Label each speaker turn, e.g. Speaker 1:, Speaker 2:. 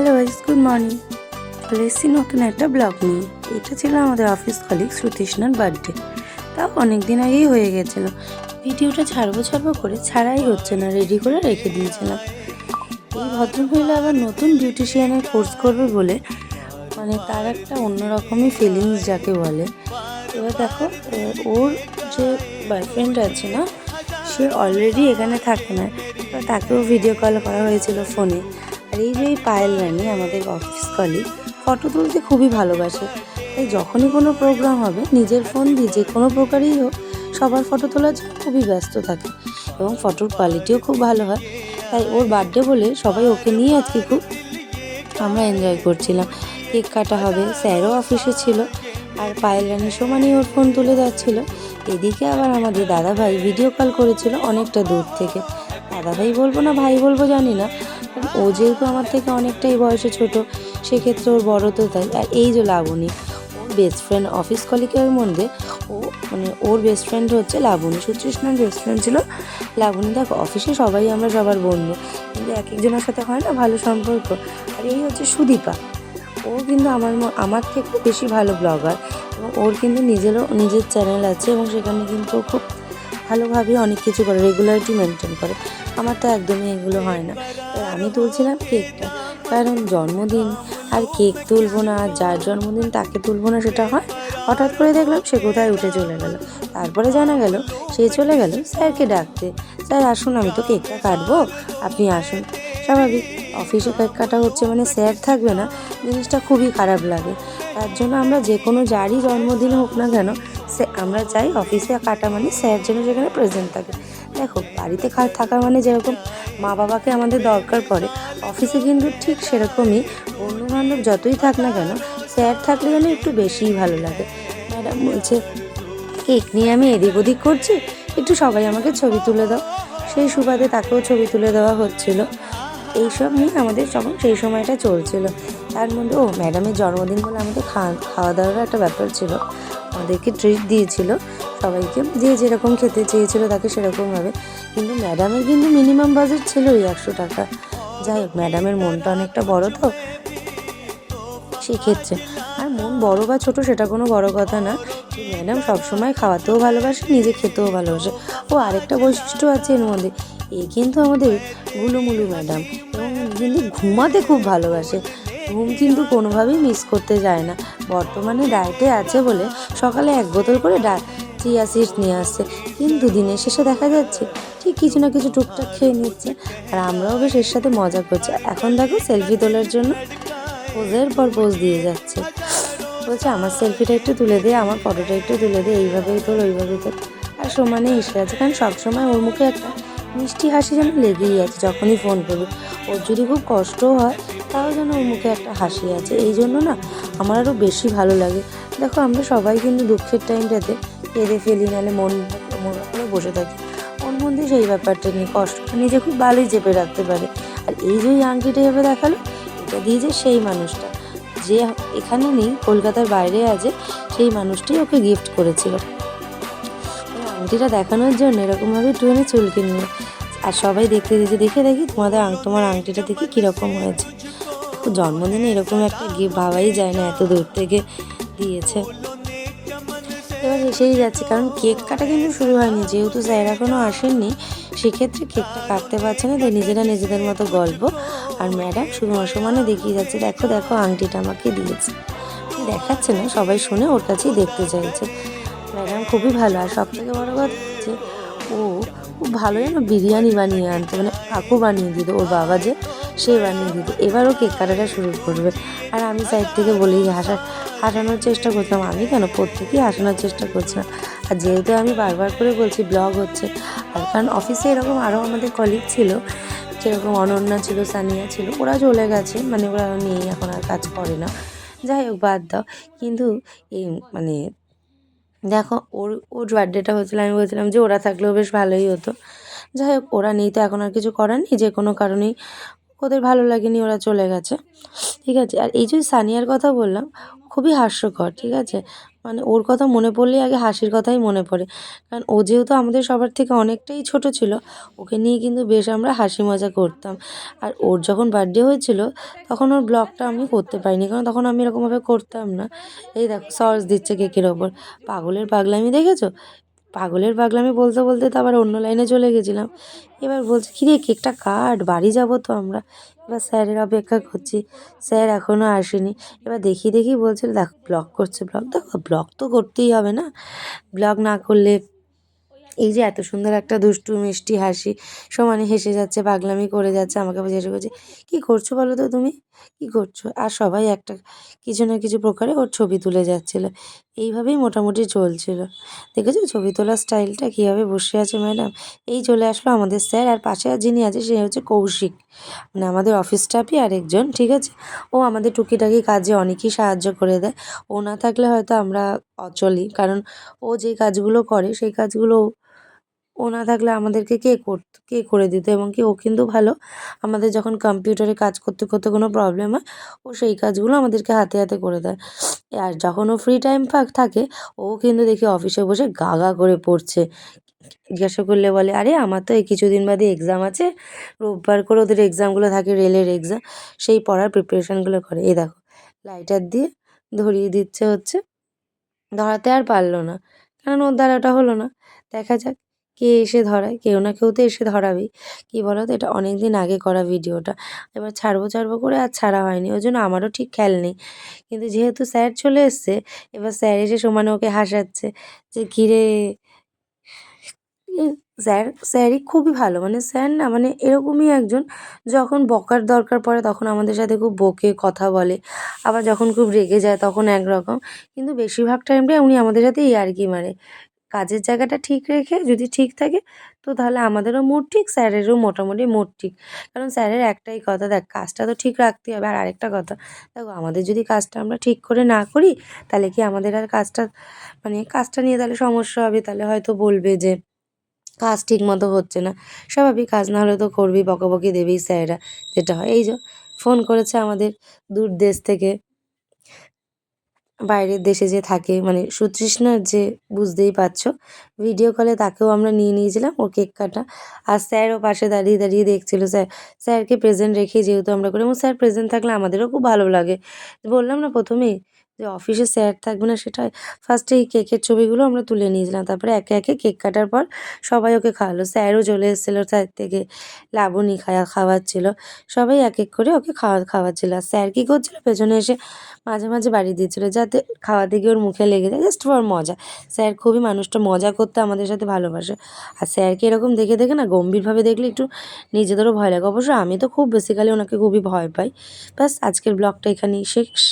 Speaker 1: Hello guys good morning চলে এসেছি নতুন একটা ব্লগ নিয়ে। এটা ছিল আমাদের অফিস কলিগ শ্রুতৃষ্ণার বার্থডে তাও অনেক দিন আগেই হয়ে গেছিল। ভিডিওটা ছাড়বো ছাড়বো করে ছাড়াই হচ্ছে না রেডি করে রেখে দিয়েছিলাম। এই ভদ্রমহিলা আবার নতুন বিউটিশিয়ানের কোর্স করবে বলে মানে তার একটা অন্যরকমই ফিলিংস যাকে বলে। এবার দেখো ওর যে বয়ফ্রেন্ড আছে না, সে অলরেডি এখানে থাকে না। তাকেও ভিডিও কল করা হয়েছিল ফোনে আর এই যে এই পায়েল রানী, আমাদের অফিস কলিগ ফটো তুলতে খুবই ভালোবাসে। তাই যখনই কোনো প্রোগ্রাম হবে, নিজের ফোন দিয়ে যে কোনো প্রকারই হোক, সবার ফটো তোলার জন্য খুবই ব্যস্ত থাকে এবং ফটোর কোয়ালিটিও খুব ভালো হয়। তাই ওর বার্থডে বলে সবাই ওকে নিয়ে আজকে খুব আমরা এনজয় করছিলাম। কেক কাটা হবে, স্যারও অফিসে ছিল আর পায়েল রানী সমানই ওর ফোন তুলে যাচ্ছিল। এদিকে আবার আমাদের দাদাভাই ভিডিও কল করেছিল অনেকটা দূর থেকে। দাদাভাই বলব না ভাই বলব জানি না ও যেহেতু আমার থেকে অনেকটাই বয়সে ছোট, সেক্ষেত্রে ওর বড় তো তাই। আর এই যে লাবণী, ওর বেস্ট ফ্রেন্ড অফিস কলিকের মধ্যে ও মানে ওর বেস্ট ফ্রেন্ড হচ্ছে লাবণী। সুতৃষ্ণার বেস্ট ফ্রেন্ড ছিল লাবণী। দেখো অফিসে সবাই আমরা সবার বন্ধু। কিন্তু এক একজনের সাথে হয় না ভালো সম্পর্ক। আর এই হচ্ছে সুদীপা। ও কিন্তু আমার আমার থেকে বেশি ভালো ব্লগার এবং ওর কিন্তু নিজেরও, নিজের চ্যানেল আছে এবং সেখানে কিন্তু খুব ভালোভাবে অনেক কিছু করে রেগুলারিটি মেনটেন করে। আমার তো একদমই এগুলো হয় না। আমি তুলছিলাম কেকটা। কারণ জন্মদিন, আর কেক তুলবো না যার জন্মদিন তাকে তুলবো না সেটা হয়। হঠাৎ করে দেখলাম সে কোথায় উঠে চলে গেল। তারপরে জানা গেল, সে চলে গেল স্যারকে ডাকতে। স্যার, আসুন, আমি তো কেকটা কাটবো। আপনি আসুন। স্বাভাবিক, অফিসে কেক কাটা হচ্ছে মানে স্যার থাকবে না, জিনিসটা খুবই খারাপ লাগে। তার জন্য আমরা যে কোনো যারই জন্মদিন হোক না কেন, সে আমরা চাই অফিসে কাটা মানে স্যার যেন সেখানে প্রেজেন্ট থাকে। দেখো, বাড়িতে খা- থাকা মানে যেরকম মা বাবাকে আমাদের দরকার পড়ে, অফিসে কিন্তু ঠিক সেরকমই বন্ধু বান্ধব যতই থাক না কেন, স্যার থাকলে যেন একটু বেশিই ভালো লাগে। ম্যাডাম বলছে, কেক নিয়ে আমি এদিক ওদিক করছি, একটু সবাই আমাকে ছবি তুলে দাও। সেই সুবাদে তাকেও ছবি তুলে দেওয়া হচ্ছিল। এইসব নিয়ে আমাদের যখন সেই সময়টা চলছিল, তার মধ্যে, ও, ম্যাডামের জন্মদিন বলে আমাদের খাওয়া দাওয়ারও একটা ব্যাপার ছিল। আমাদেরকে ট্রিট দিয়েছিল। সবাইকে যে যেরকম খেতে চেয়েছিল তাকে সেরকমভাবে। কিন্তু ম্যাডামের কিন্তু মিনিমাম বাজেট ছিল ওই একশো টাকা। যাই হোক ম্যাডামের মনটা অনেকটা বড় তো। সেক্ষেত্রে। আর মন বড় বা ছোট সেটা কোনো বড় কথা না। ম্যাডাম সবসময় খাওয়াতেও ভালোবাসে, নিজে খেতেও ভালোবাসে। ও আরেকটা বৈশিষ্ট্য আছে এর মধ্যে। এ কিন্তু আমাদের গুলুমুলু ম্যাডাম এবং কিন্তু ঘুমাতে খুব ভালোবাসে। ঘুম কিন্তু কোনোভাবেই মিস করতে যায় না। বর্তমানে ডায়েটে আছে বলে সকালে এক বোতল করে ডা চিয়া সিডস নিয়ে আসছে। কিন্তু দিনের শেষে দেখা যাচ্ছে ঠিক কিছু না কিছু টুকটাক খেয়ে নিচ্ছে। আর আমরাও বেশ এর সাথে মজা করছি। এখন দেখো সেলফি তোলার জন্য পোজের পর পোজ দিয়ে যাচ্ছে। বলছে, আমার সেলফিটা একটু তুলে দে, আমার ফটোটা একটু তুলে দে, এইভাবেই তোল ওইভাবেই তোল আর সমানে এসে আছে, কারণ সবসময় ওর মুখে একটা মিষ্টি হাসি যেন লেগেই আছে, যখনই ফোন করবে। ওর যদি খুব কষ্টও হয়, তাও যেন ওর মুখে একটা হাসি আছে। এই জন্য না, আমার আরও বেশি ভালো লাগে। দেখো, আমরা সবাই কিন্তু দুঃখের টাইমটাতে কেঁদে ফেলি, নাহলে মন মন করে বসে থাকি। ওর মধ্যে সেই ব্যাপারটা নিয়ে, কষ্টটা নিজে খুব ভালোই চেপে রাখতে পারে। আর এই যে আংটিটা এভাবে দেখাল, এটা দিয়ে যে সেই মানুষটা, যে এখানে নেই, কলকাতার বাইরে আছে, সেই মানুষটি ওকে গিফট করেছিল। আংটিটা দেখানোর জন্য এরকমভাবে টুয়েনে চুলকে নিয়ে আর সবাই দেখতে দিয়েছে দেখে দেখি তোমাদের তোমার আংটিটা দেখি কীরকম হয়েছে। জন্মদিনে এরকম একটা গিফট ভাবাই যায় না, এত দূর থেকে দিয়েছে। এবার এসেই যাচ্ছে, কারণ কেক কাটা কিন্তু শুরু হয়নি। যেহেতু স্যার এখনও আসেননি, সেক্ষেত্রে কেকটা কাটতে পারছে না, তাই নিজেরা নিজেদের মতো গল্প। আর ম্যাডাম শুধু সমানে দেখিয়ে যাচ্ছে, দেখো দেখো, আংটিটা আমাকে দিয়েছে। দেখাচ্ছে না, সবাই শুনে ওর কাছেই দেখতে চাইছে। ম্যাডাম খুবই ভালো, আর সব থেকে বড় কথা হচ্ছে ও খুব ভালো যেন বিরিয়ানি বানিয়ে আনতো মানে কাকু বানিয়ে দিত, ওর বাবা যে সে বানিয়ে দিত। এবারও কেক কাটাটা শুরু করবে। আর আমি সাইড থেকে বলেই হাসা, হাসানোর চেষ্টা করতাম। আমি কেন? প্রত্যেকেই হাসানোর চেষ্টা করছিলাম। আর যেহেতু আমি বারবার করে বলছি ব্লগ হচ্ছে, আর কারণ অফিসে এরকম আরও আমাদের কলিগ ছিল, যেরকম অনন্যা ছিল, সানিয়া ছিল, ওরা চলে গেছে মানে ওরা নেই এখন আর কাজ করে না। যাই হোক, বাদ দাও। কিন্তু এই মানে দেখো, ওর ওর বার্থডেটা হয়েছিল, আমি বলছিলাম যে ওরা থাকলেও বেশ ভালোই হতো। যাই হোক, ওরা নেই তো, এখন আর কিছু করার নেই, যে কোনো কারণেই ওদের ভালো লাগেনি, ওরা চলে গেছে। ঠিক আছে? আর এই যে সানিয়ার কথা বললাম, খুবই হাস্যকর, ঠিক আছে? মানে ওর কথা মনে পড়লেই আগে হাসির কথাই মনে পড়ে। কারণ ও যেহেতু আমাদের সবার থেকে অনেকটাই ছোট ছিল, ওকে নিয়ে কিন্তু বেশ আমরা হাসি মজা করতাম। আর ওর যখন বার্থডে হয়েছিল, তখন ওর ব্লগটা আমি করতে পারিনি, কারণ তখন আমি এরকমভাবে করতাম না। এই দেখো সস দিচ্ছে কেকের ওপর। পাগলের পাগলামি দেখেছ? পাগলের পাগলামি বলতে বলতে তো আবার অন্য লাইনে চলে গেছিলাম। এবার বলছে, কিরে, কেকটা কাট, বাড়ি যাব তো আমরা? এবার স্যারের অপেক্ষা করছি। স্যার এখনও আসেনি। এবার দেখি দেখি বলছে, দেখ ব্লগ করছে ব্লগ দেখো ব্লগ তো করতেই হবে না। ব্লগ না করলে এই যে এত সুন্দর একটা দুষ্টু, মিষ্টি হাসি, সমানে হেসে যাচ্ছে, পাগলামি করে যাচ্ছে, আমাকে জিজ্ঞাসা করছে কী করছ বলো তো তুমি? কী করছ? আর সবাই একটা কিছু না কিছু প্রকারে ওর ছবি তুলে যাচ্ছিল। এইভাবেই মোটামুটি চলছিল। দেখেছ? ছবি তোলার স্টাইলটা কীভাবে বসে আছে ম্যাডাম? এই চলে আসলো আমাদের স্যার, আর পাশে যিনি আছে সে হচ্ছে কৌশিক। মানে আমাদের অফিস স্টাফই আরেকজন ঠিক আছে? ও আমাদের টুকিটাকি কাজে অনেকই সাহায্য করে দেয়। ও না থাকলে হয়তো আমরা অচলই কারণ ও যে কাজগুলো করে, সেই কাজগুলো ও- না থাকলে আমাদেরকে কে করত কে করে দিত এবং কি ও কিন্তু ভালো। আমাদের যখন কম্পিউটারে কাজ করতে করতে কোনো প্রবলেম হয়, ও সেই কাজগুলো আমাদেরকে হাতে হাতে করে দেয়। আর যখন ও ফ্রি টাইম ফাঁক থাকে, ও কিন্তু দেখি অফিসে বসে গা গা করে পড়ছে। জিজ্ঞাসা করলে বলে, আরে, আমার তো এই কিছুদিন বাদে এক্সাম আছে। রোববার করে ওদের এক্সামগুলো থাকে রেলের এক্সাম সেই পড়ার প্রিপারেশানগুলো করে। এই দেখো লাইটার দিয়ে ধরিয়ে দিচ্ছে হচ্ছে। ধরাতে আর পারল না। কারণ ওর দ্বারা ওটা হলো না? দেখা যাক। কে এসে ধরায়? কেউ না কেউ তো এসে ধরাবেই। কী বলো তো এটা অনেক দিন আগে করা ভিডিওটা। এবার ছাড়বো ছাড়বো করে আর ছাড়া হয়নি। ওই জন্য আমারও ঠিক খেয়াল নেই। কিন্তু যেহেতু স্যার চলে এসছে, এবার স্যার এসে সমানে ওকে হাসাচ্ছে যে কিরে স্যার, স্যারই খুবই ভালো। মানে স্যার না মানে এরকমই একজন। যখন বকার দরকার পড়ে, তখন আমাদের সাথে খুব বকে, কথা বলে। আবার যখন খুব রেগে যায়, তখন একরকম। কিন্তু বেশিরভাগ টাইমটাই উনি আমাদের সাথে ইয়ার্কি মারে। কাজের জায়গাটা ঠিক রেখে যদি ঠিক থাকে, তো তাহলে আমাদেরও মুড ঠিক, স্যারেরও মোটামুটি মুড ঠিক। কারণ স্যারের একটাই কথা, দেখ, কাজটা তো ঠিক রাখতেই হবে। আর আরেকটা কথা, দেখো, আমাদের যদি কাজটা আমরা ঠিক করে না করি, তাহলে কি আমাদের আর কাজটা মানে কাজটা নিয়ে তাহলে সমস্যা হবে? তাহলে হয়তো বলবে যে, কাজ ঠিক মতো হচ্ছে না। স্বাভাবিক কাজ না হলে তো করবি, বকাবকি দেবেই স্যারেরা। যেটা হয়, এই যে ফোন করেছে আমাদের দূর দেশ থেকে। বাইরের দেশে যে থাকে মানে সুতৃষ্ণার যে বুঝতেই পারছ ভিডিও কলে তাকেও আমরা নিয়ে নিয়েছিলাম, ওর কেক কাটা। আর স্যারও পাশে দাঁড়িয়ে দাঁড়িয়ে দেখছিল স্যার স্যারকে প্রেজেন্ট রেখে যেহেতু আমরা করি, এবং স্যার প্রেজেন্ট থাকলে আমাদেরও খুব ভালো লাগে। বললাম না প্রথমেই যে অফিসে স্যার থাকবে না সেটা ফার্স্টে এই কেকের ছবিগুলো আমরা তুলে নিয়েছিলাম। তারপরে একে একে কেক কাটার পর সবাই ওকে খাওয়ালো। স্যারও চলে এসেছিল স্যার থেকে, লাবণী খাওয়া খাওয়াচ্ছিল। সবাই এক এক করে ওকে খাওয়া খাওয়াচ্ছিল। আর স্যার কী করছিল? পেছনে এসে মাঝে মাঝে বাড়ি দিচ্ছিল যাতে খাওয়াতে গিয়ে ওর মুখে লেগে যায় জাস্ট ফর মজা। স্যার খুবই মানুষটা, মজা করতে, আমাদের সাথে ভালোবাসে। আর স্যারকে এরকম দেখে দেখে না গম্ভীরভাবে দেখলে একটু নিজেদেরও ভয় লাগে। অবশ্য আমি তো খুব বেসিক্যালি ওনাকে খুবই ভয় পাই। ব্যাস, আজকের ব্লগটা এখানেই শেষ।